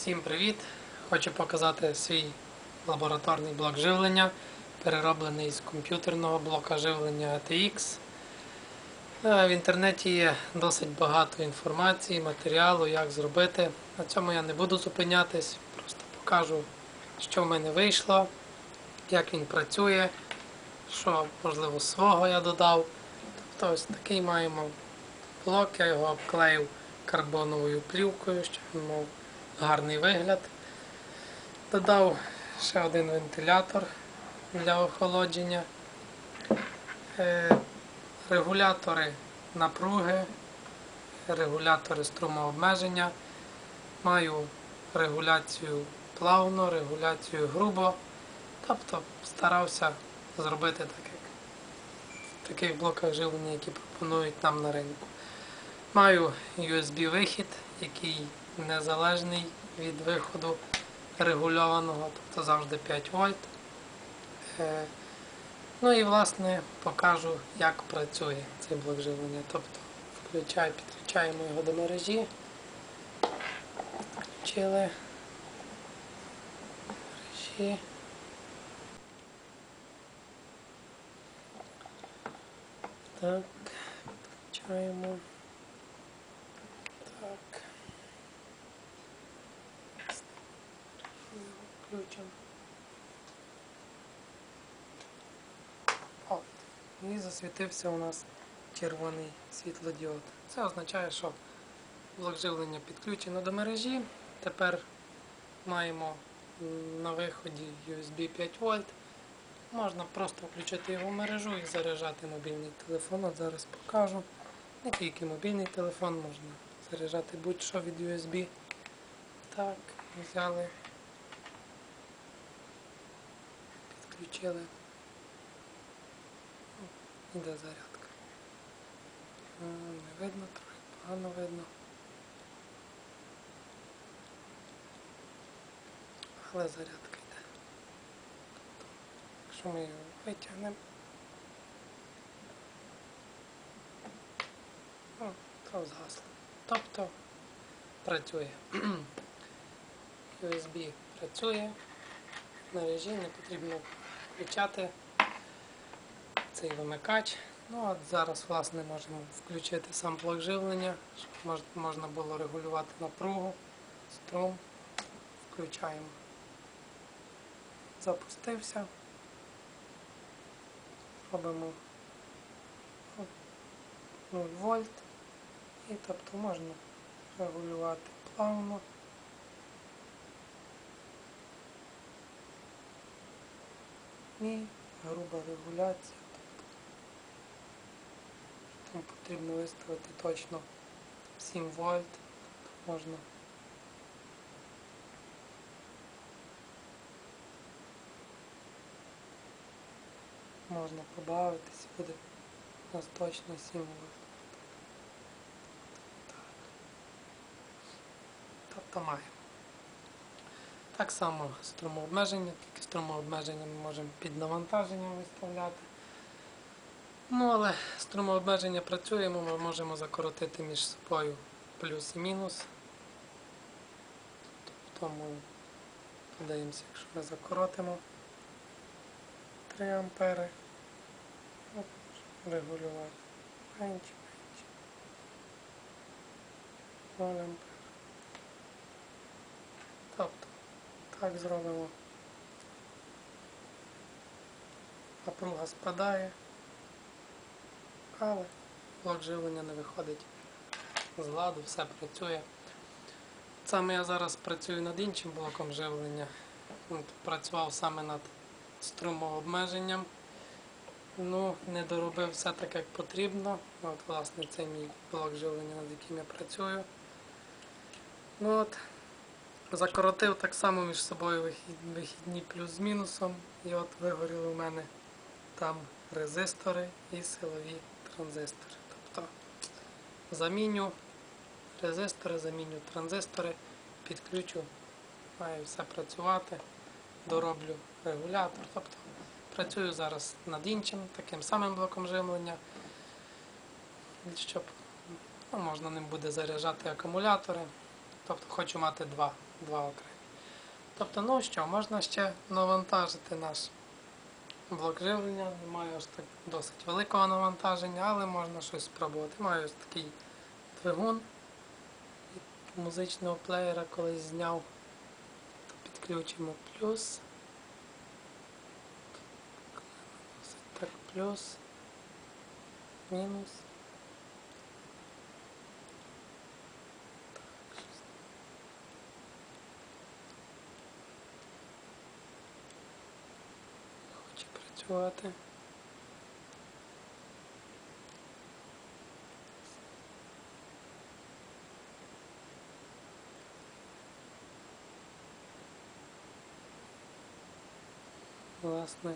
Всім привіт! Хочу показати свій лабораторний блок живлення, перероблений з комп'ютерного блока живлення ATX. Е, В інтернеті є досить багато інформації, матеріалу, як зробити. На цьому я не буду зупинятись, просто покажу, що в мене вийшло, як він працює, що можливо свого я додав. Тобто ось такий маємо блок, я його обклеїв карбоновою плівкою, щоб він мав гарний вигляд. Додав ще один вентилятор для охолодження, Е, регулятори напруги, регулятори струмообмеження. Маю регуляцію плавно, регуляцію грубо. Тобто старався зробити так, в таких блоках живлення, які пропонують нам на ринку. Маю USB-вихід, який незалежний від виходу регульованого, тобто завжди 5 вольт. Е, Ну і власне покажу, як працює цей блок живлення. Тобто включаю, підключаємо його до мережі. Включили мережі. Так, підключаємо. Так. Включимо. От. І засвітився у нас червоний світлодіод. Це означає, що блок живлення підключено до мережі. Тепер маємо на виході USB 5 вольт. Можна просто включити його в мережу і заряджати мобільний телефон. От зараз покажу. Не тільки мобільний телефон, можна заряджати будь-що від USB. Так, взяли, підключили. О, Іде зарядка. Не видно трохи, погано видно. Але зарядка йде. Якщо ми його витягнемо. О, то згасло. Тобто працює. USB працює. Мережі не потрібно включати цей вимикач. Ну от зараз власне можемо включити сам блок живлення, щоб можна було регулювати напругу, струм. Включаємо. Запустився. Робимо 0 вольт. І тобто можна регулювати плавно. І груба регуляція. Тобто потрібно виставити точно 7 вольт. Тобто можна можна побавитись, буде у нас точно 7 вольт. Тобто маємо. Так само струмообмеження, тільки струмообмеження ми можемо під навантаженням виставляти. Ну, але струмообмеження працюємо, ми можемо закоротити між собою плюс і мінус. Тому подивимося, якщо ми закоротимо 3 ампери, регулювати менше, менше. 0 ампер. Тобто, так зробимо. Напруга спадає, але живлення не виходить з ладу, все працює. Саме я зараз працюю над іншим блоком живлення. Працював саме над струмообмеженням. Ну, не доробив все так, як потрібно. От, власне, це мій блок живлення, над яким я працюю. Ну от, Закоротив так само між собою вихід- вихідні плюс з мінусом. І от вигоріли у мене там резистори і силові транзистори. Тобто заміню резистори, заміню транзистори, підключу, має все працювати, дороблю регулятор. Тобто працюю зараз над іншим, таким самим блоком живлення, щоб ну, можна ним буде заряджати акумулятори. Тобто хочу мати два, два окремі. Тобто, ну що, можна ще навантажити наш блок живлення. Немає аж так досить великого навантаження, але можна щось спробувати. Маю ось такий двигун від музичного плеєра колись зняв. Підключимо плюс. Так, плюс. Мінус. Працювати. Власне.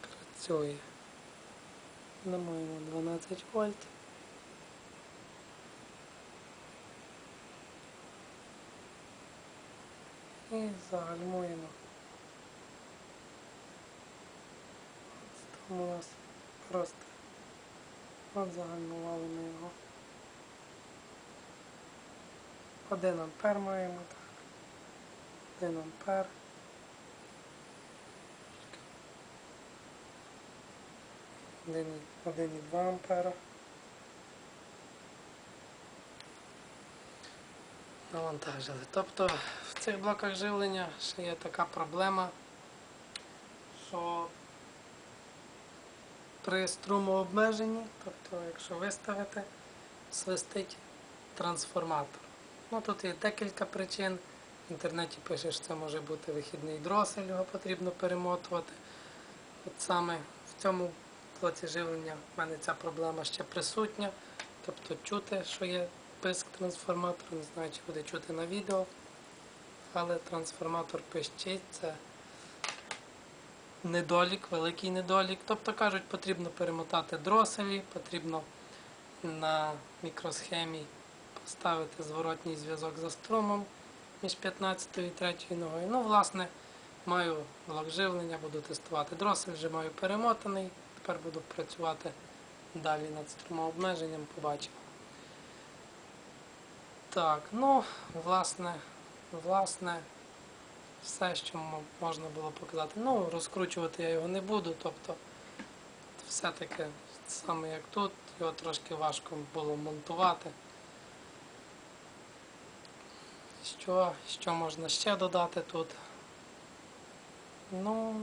Працює. Дамо 12 вольт. І загальмуємо. Там у нас просто от загальмували ми його. Один ампер маємо так. Один ампер. Один, і- два ампера. Навантажили. Тобто цих блоках живлення ще є така проблема, що при струмообмеженні, тобто якщо виставити, свистить трансформатор. Ну тут є декілька причин. В інтернеті пише, що це може бути вихідний дросель, його потрібно перемотувати. От саме в цьому блоці живлення в мене ця проблема ще присутня. Тобто чути, що є писк трансформатору, не знаю, чи буде чути на відео. Але трансформатор пищить, це недолік, великий недолік. Тобто кажуть, потрібно перемотати дроселі, потрібно на мікросхемі поставити зворотній зв'язок за струмом між 15 і 3 ногою. Ну, власне, маю блок живлення, буду тестувати дросель, вже маю перемотаний. Тепер буду працювати далі над струмообмеженням, побачимо. Так, ну, власне, власне, все, що можна було показати. Ну, розкручувати я його не буду, тобто все-таки саме як тут, його трошки важко було монтувати. Що, що можна ще додати тут? Ну,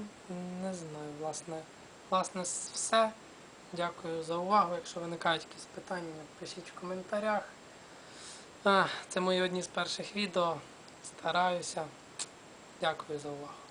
не знаю, власне, власне, все. Дякую за увагу. Якщо виникають якісь питання, пишіть в коментарях. А, Це мої одні з перших відео. Стараюся. Дякую за увагу.